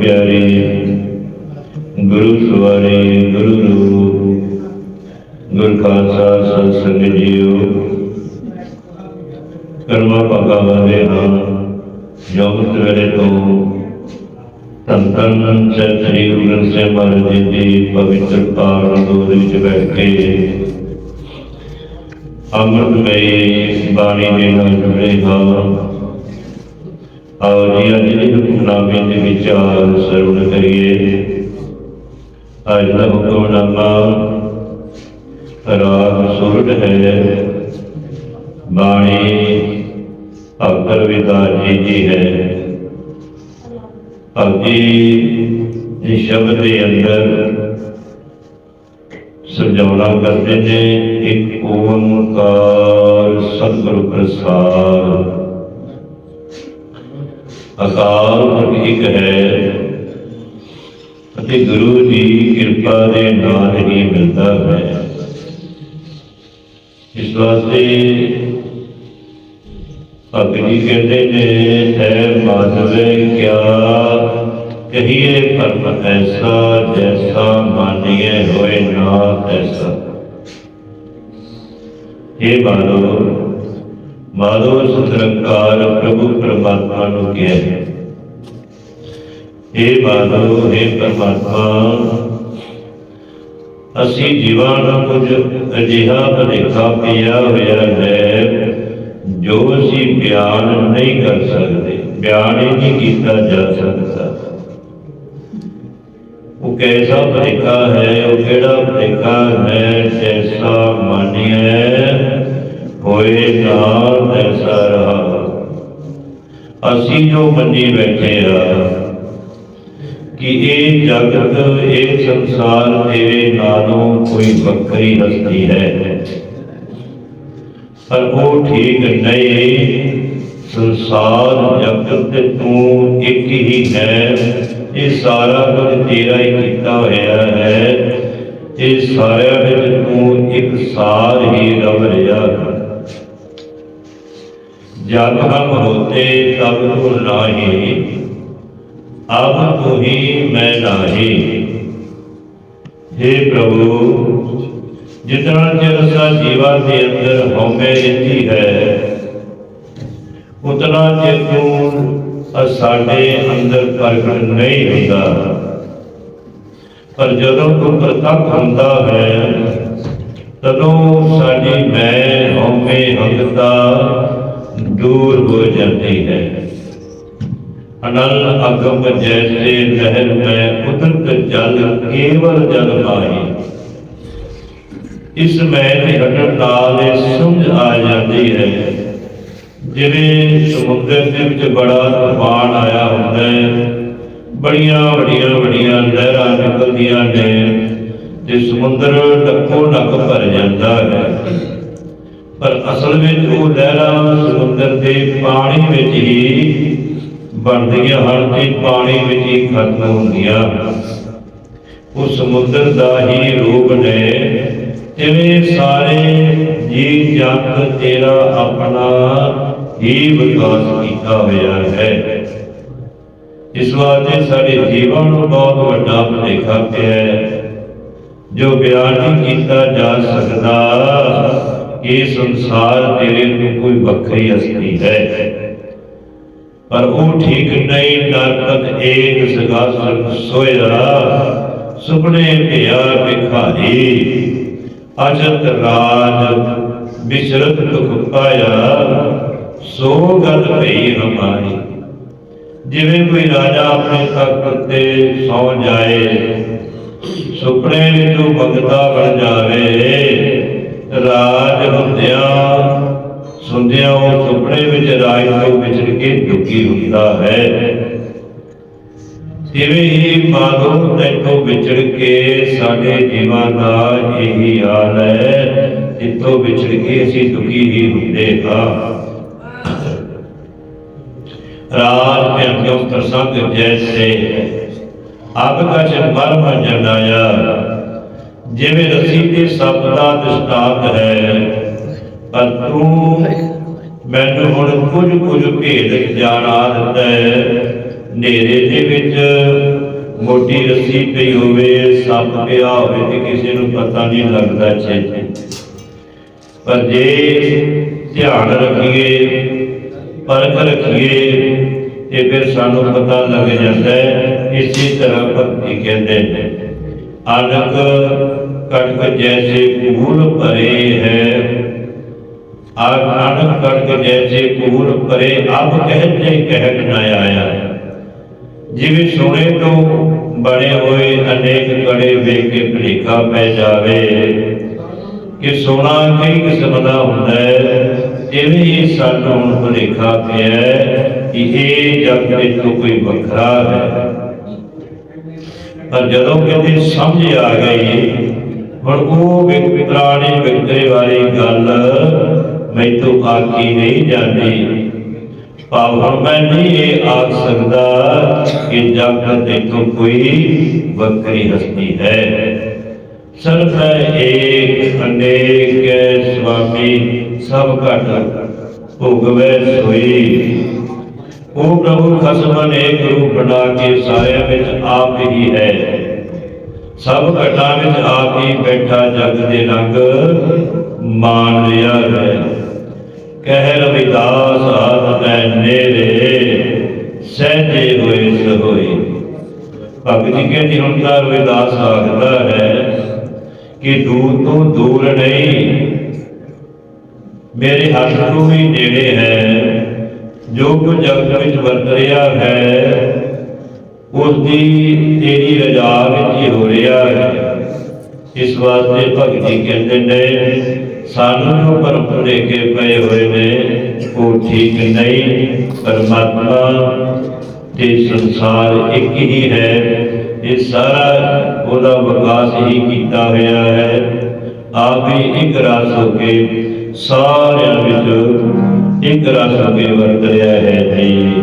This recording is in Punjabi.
ਪਿਆਰੇ, ਗੁਰੂ ਸਵਾਰੇ, ਗੁਰੂ ਰੂਪ, ਗੁਰ ਖਾਲਸਾ ਸਤਿ ਸੰਗਤ ਜੀਓ। ਕਰਮਾ ਭਾਗਾ ਵਾਲੇ ਹਾਂ ਜੋਗਤ ਵੇਲੇ ਤੋਂ ਧੰਨ ਧੰਨ ਸ੍ਰੀ ਗੁਰੂ ਗ੍ਰੰਥ ਸਾਹਿਬ ਮਹਾਰਾਜ ਜੀ ਦੀ ਪਵਿੱਤਰ ਪਾਵਨ ਦੋਦ ਵਿੱਚ ਬੈਠ ਕੇ ਅੰਮ੍ਰਿਤਮਈ ਬਾਣੀ ਦੇ ਨਾਲ ਜੁੜੇ ਹਾਂ। ਆਓ ਜੀ ਅੱਜ ਦੀ ਹੁਕਮਨਾਮੇ ਦੇ ਵਿਚਾਰ ਸਰਵਣ ਕਰੀਏ। ਅੱਜ ਦਾ ਹੁਕਮਨਾਮਾ ਰਾਗ ਸੁਰਟ ਹੈ। ਬਾਣੀ ਭਗਤ ਰਵਿਦਾਸ ਜੀ ਦੀ ਹੈ। ਭਗਤੀ ਦੇ ਸ਼ਬਦ ਦੇ ਅੰਦਰ ਸਮਝਾਉਣਾ ਕਰਦੇ ਨੇ, ਇੱਕ ਓੰਕਾਰ ਸਤਿਗੁਰੂ ਪ੍ਰਸਾਦ ਅਕਾਲ ਪੁਰਖ ਇੱਕ ਹੈ ਅਤੇ ਗੁਰੂ ਦੀ ਕਿਰਪਾ ਦੇ ਨਾਲ ਹੀ ਮਿਲਦਾ ਹੈ। ਇਸ ਵਾਸਤੇ ਭਗਤ ਜੀ ਕਹਿੰਦੇ ਨੇ ਹੈ ਮਾਨਵੇ, ਕਿਆ ਕਹੀਏ ਪਰਮ ਐਸਾ, ਜੈਸਾ ਮਾਨੀਏ ਹੋਏ ਨਾ ਐਸਾ ਇਹ ਬਾਲੋ ਮਾਲੋ ਸੁਤਰਕਾਰ ਪ੍ਰਭੂ ਪਰਮਾਤਮਾ ਨੂੰ ਕਿਹਾ। ਹੈ ਇਹ ਬਾਲੋ ਹੈ ਪਰਮਾਤਮਾ, ਅਸੀਂ ਜੀਵਾਂ ਨੂੰ ਕੁਝ ਅਜਿਹਾ ਭਲੇਖਾ ਪਿਆ ਹੋਇਆ ਹੈ, ਜੋ ਅਸੀਂ ਬਿਆਨ ਨਹੀਂ ਕਰ ਸਕਦੇ, ਬਿਆਨ ਹੀ ਨਹੀਂ ਕੀਤਾ ਜਾ ਸਕਦਾ। ਉਹ ਕੈਸਾ ਭਲੇਖਾ ਹੈ, ਉਹ ਕਿਹੜਾ ਭਲੇਖਾ ਹੈ ਜੈਸਾ ਮਾਨਿਆ ਹੋਏ ਨਾ ਤੈਸਾ ਰਹਾ ਅਸੀਂ ਜੋ ਮੰਨੀ ਬੈਠੇ ਆ, ਕਿ ਇਹ ਜਗਤ, ਇਹ ਸੰਸਾਰ ਤੇਰੇ ਨਾਲੋਂ ਕੋਈ ਵੱਖਰੀ ਹਸਤੀ ਹੈ। ਪਰ ਉਹ ਠੀਕ ਨਹੀਂ। ਸੰਸਾਰ ਜਗਤ ਤੇ ਤੂੰ ਇੱਕ ਹੀ ਹੈ। ਇਹ ਸਾਰਾ ਕੁਝ ਤੇਰਾ ਹੀ ਕੀਤਾ ਹੋਇਆ ਹੈ। ਇਹ ਸਾਰਿਆਂ ਵਿੱਚ ਤੂੰ ਇੱਕ ਸਾਰ ਹੀ ਰਵ ਰਿਹਾ। ਜਬ ਹਮ ਹੋਤੇ ਤਬ ਤੂੰ ਨਾਹੀ ਅਬ ਤੂੰ ਹੀ ਮੈਂ ਨਾਹੀ हे ਪ੍ਰਭੂ ਜਿਤਨਾ ਚਿਰ ਸਾ ਜੀਵਾ ਦੇ ਅੰਦਰ ਹਉਮੈ ਰਹਿੰਦੀ ਹੈ ਉਤਨਾ ਚਿਰ ਤੂੰ ਅ ਸਾਡੇ ਅੰਦਰ ਪ੍ਰਗਟ ਨਹੀਂ ਹੁੰਦਾ ਪਰ ਜਦੋਂ ਤੂੰ ਪ੍ਰਤੱਖ ਹੁੰਦਾ ਹੈ ਤਦੋਂ ਸਾਡੀ ਮੈਂ ਹਉਮੈ ਹੰਗਤਾ ਦੂਰ ਹੋ ਜਾਂਦੀ ਹੈ ਅਨਲ ਅਗਮ ਜੈਸੇ ਲਹਿਰ ਮੈਂ ਉਦਰਤ ਜਲ ਕੇਵਲ ਇਸ ਮੈਂ ਦੇ ਨਾਲ ਸਮਝ ਆ ਜਾਂਦੀ ਹੈ। ਜਿਵੇਂ ਸਮੁੰਦਰ ਦੇ ਵਿੱਚ ਬੜਾ ਤੂਫਾਨ ਆਇਆ ਹੁੰਦਾ ਹੈ, ਬੜੀਆਂ ਵੱਡੀਆਂ ਵੱਡੀਆਂ ਲਹਿਰਾਂ ਨਿਕਲਦੀਆਂ ਨੇ, ਤੇ ਸਮੁੰਦਰ ਡੱਕੋ ਡੱਕ ਭਰ ਜਾਂਦਾ ਹੈ। ਪਰ ਅਸਲ ਵਿੱਚ ਉਹ ਲਹਿਰਾਂ ਸਮੁੰਦਰ ਦੇ ਪਾਣੀ ਵਿੱਚ ਹੀ ਬਣਦੀਆਂ ਹਨ ਤੇ ਪਾਣੀ ਵਿੱਚ ਹੀ ਖਤਮ ਹੁੰਦੀਆਂ ਉਹ ਸਮੁੰਦਰ ਦਾ ਹੀ ਰੂਪ ਨੇ, ਜਿਵੇਂ ਸਾਰੇ ਜੀ ਜੰਤ ਤੇਰਾ ਆਪਣਾ ਹੀ ਵਿਕਾਸ ਕੀਤਾ ਹੋਇਆ ਹੈ। ਇਸ ਵਾਸਤੇ ਸਾਡੇ ਜੀਵਨ ਨੂੰ ਬਹੁਤ ਵੱਡਾ ਭੁਲੇਖਾ ਪਿਆ ਜੋ ਬਿਆਨ ਨਹੀਂ ਕੀਤਾ ਜਾ ਸਕਦਾ ਕਿ ਸੰਸਾਰ ਤੇਰੇ ਤੋਂ ਕੋਈ ਵੱਖਰੀ ਹਸਤੀ ਹੈ। ਪਰ ਉਹ ਠੀਕ ਨਹੀਂ ਨਰਕਤ ਏਕ ਸਗਾਸਨ ਸੋਇਆ ਸੁਪਨੇ ਭਿਆ ਵਿਖਾਰੀ ਅਜਤ ਰਾਜ ਬਿਸ਼ਰਤ ਦੁਖ ਪਾਇਆ, ਸੋ ਗਤ ਭਈ ਹਮਾਰੀ। ਜਿਵੇਂ ਕੋਈ ਰਾਜਾ ਆਪਣੇ ਤਖਤ ਤੇ ਸੌ ਜਾਏ, ਸੁਪਨੇ ਵਿੱਚ ਉਹ ਭਗਤਾ ਬਣ ਜਾਵੇ ਰਾਜ ਹੁੰਦਿਆਂ ਸੁਣਦਿਆਂ ਉਹ ਸੁਪਨੇ ਵਿੱਚ ਰਾਜ ਤੋਂ ਵਿਚਰ ਕੇ ਦੁਖੀ ਹੁੰਦਾ ਹੈ। ਇਵੇਂ ਹੀ ਮਾਨੋ ਤੈਨੂੰ ਵਿਚੜ ਕੇ ਸਾਡੇ ਜੀਵਨ ਦਾ ਇਹੀ ਹਾਲ ਹੈ, ਜਿੱਥੋਂ ਵਿਚੜ ਕੇ ਅਸੀਂ ਦੁਖੀ ਹੀ ਹੁੰਦੇ ਹਾਂ। ਰਾਜ ਭਿਆਨਿਓ ਪ੍ਰਸੰਗ ਜੈਸੇ, ਆਪ ਦਾ ਮਰਮ ਜਨਾਇਆ ਜਿਵੇਂ ਰਸੀ ਤੇ ਸੱਪ ਦਾ ਦ੍ਰਿਸ਼ਟਾਂਤ ਹੈ, ਪਰ ਤੂੰ ਮੈਨੂੰ ਹੁਣ ਕੁਝ ਕੁਝ ਭੇਦ ਜਾਣਾ ਦਿੱਤਾ ਹੈ। ਹਨੇਰੇ ਦੇ ਵਿੱਚ ਮੋਟੀ ਰੱਸੀ ਪਈ ਹੋਵੇ, ਸੱਪ ਪਿਆ ਹੋਵੇ ਤੇ ਕਿਸੇ ਨੂੰ ਪਤਾ ਨਹੀਂ ਲੱਗਦਾ ਛੇਤੀ। ਪਰ ਜੇ ਧਿਆਨ ਰੱਖੀਏ, ਪਰਖ ਰੱਖੀਏ, ਤੇ ਫਿਰ ਸਾਨੂੰ ਪਤਾ ਲੱਗ ਜਾਂਦਾ ਹੈ, ਇਸੇ ਤਰ੍ਹਾਂ ਭਗਤੀ ਕਹਿੰਦੇ ਨੇ। ਅਨਕ ਕਟਕ ਜੈਸੇ ਫੂਲ ਭਰੇ ਹੈ। ਅਨਕ ਕਟਕ ਜੈਸੇ ਫੂਲ ਭਰੇ ਅਬ ਕਹਿਤੇ ਕਹਿਤ ਨਾ ਆਇਆ। ਜਿਵੇਂ ਸੋਨੇ ਤੋਂ ਬਣੇ ਹੋਏ ਅਨੇਕ ਕੜੇ ਵੇਖ ਕੇ ਭਲੇਖਾ ਪੈ ਜਾਵੇ। ਕਿ ਸੋਨਾ ਕਈ ਕਿਸਮ ਦਾ ਹੁੰਦਾ ਹੈ ਜਿਵੇਂ ਇਹ ਸਾਨੂੰ ਹੁਣ ਭੁਲੇਖਾ ਪਿਆ ਕਿ ਇਹ ਜਗ ਤੋਂ ਕੋਈ ਵੱਖਰਾ ਹੈ। ਪਰ ਜਦੋਂ ਕਿਤੇ ਸਮਝ ਆ ਗਈ, ਹੁਣ ਉਹ ਵਿਕ- ਵਿਕਰੇ ਵਾਲੀ ਗੱਲ ਮੈਥੋਂ ਆਖੀ ਨਹੀਂ ਜਾਂਦੀ। ਭਾਵ ਮੈਂ ਨਹੀਂ ਇਹ ਆਖ ਸਕਦਾ ਕਿ ਜਗ ਦੇਖੋ ਕੋਈ ਵੱਖਰੀ ਹਸਤੀ ਹੈ। ਸਰਬ ਏਕ, ਅਨੇਕ ਸੁਆਮੀ ਸਭ ਘਟ ਭੋਗਵੇ ਸੋਈ। ਉਹ ਪ੍ਰਭੂ ਖਸਮ ਅਨੇਕ ਰੂਪ ਬਣਾ ਕੇ ਸਾਰਿਆਂ ਵਿੱਚ ਆਪ ਹੀ ਹੈ। ਸਭ ਘਟਾਂ ਵਿੱਚ ਆਪ ਹੀ ਬੈਠਾ ਜਗ ਦੇ ਰੰਗ ਮਾਨ ਰਿਹਾ ਹੈ। ਕਹਿ ਰਵਿਦਾਸ ਆਦ ਤੈ ਨੇਰੇ ਸਹਿਜੇ ਹੋਏ ਸੋਈ ਭਗਤ ਜੀ ਕਹਿੰਦੀ ਹੁਣ ਤਾਂ ਰਵਿਦਾਸ ਆਖਦਾ ਹੈ ਕਿ ਦੂਰ ਤੋਂ ਦੂਰ ਨਹੀਂ, ਮੇਰੇ ਹੱਥ ਨੂੰ ਵੀ ਨੇੜੇ ਹੈ। ਜੋ ਕੁਝ ਜਗਤ ਵਿੱਚ ਵਰਤ ਰਿਹਾ ਹੈ ਉਸ ਦੀ ਤੇਰੀ ਰਜਾ ਵਿੱਚ ਹੀ ਹੋ ਰਿਹਾ ਹੈ। ਇਸ ਵਾਸਤੇ ਭਗਤ ਕਹਿੰਦੇ ਨੇ, ਸਾਨੂੰ ਜੋ ਭਰਮ ਭੁਲੇਖੇ ਪਏ ਹੋਏ ਨੇ। ਉਹ ਠੀਕ ਨਹੀਂ, ਪਰਮਾਤਮਾ ਤੇ ਸੰਸਾਰ ਇੱਕ ਹੀ ਹੈ। ਇਹ ਸਾਰਾ ਉਹਦਾ ਵਿਕਾਸ ਹੀ ਕੀਤਾ ਹੋਇਆ ਹੈ। ਆਪ ਹੀ ਇੱਕ ਰਸ ਹੋ ਕੇ ਸਾਰਿਆਂ ਵਿੱਚ ਇੱਕ ਰਸ ਅੱਗੇ ਵਰਤ ਰਿਹਾ ਹੈ। ਜੀ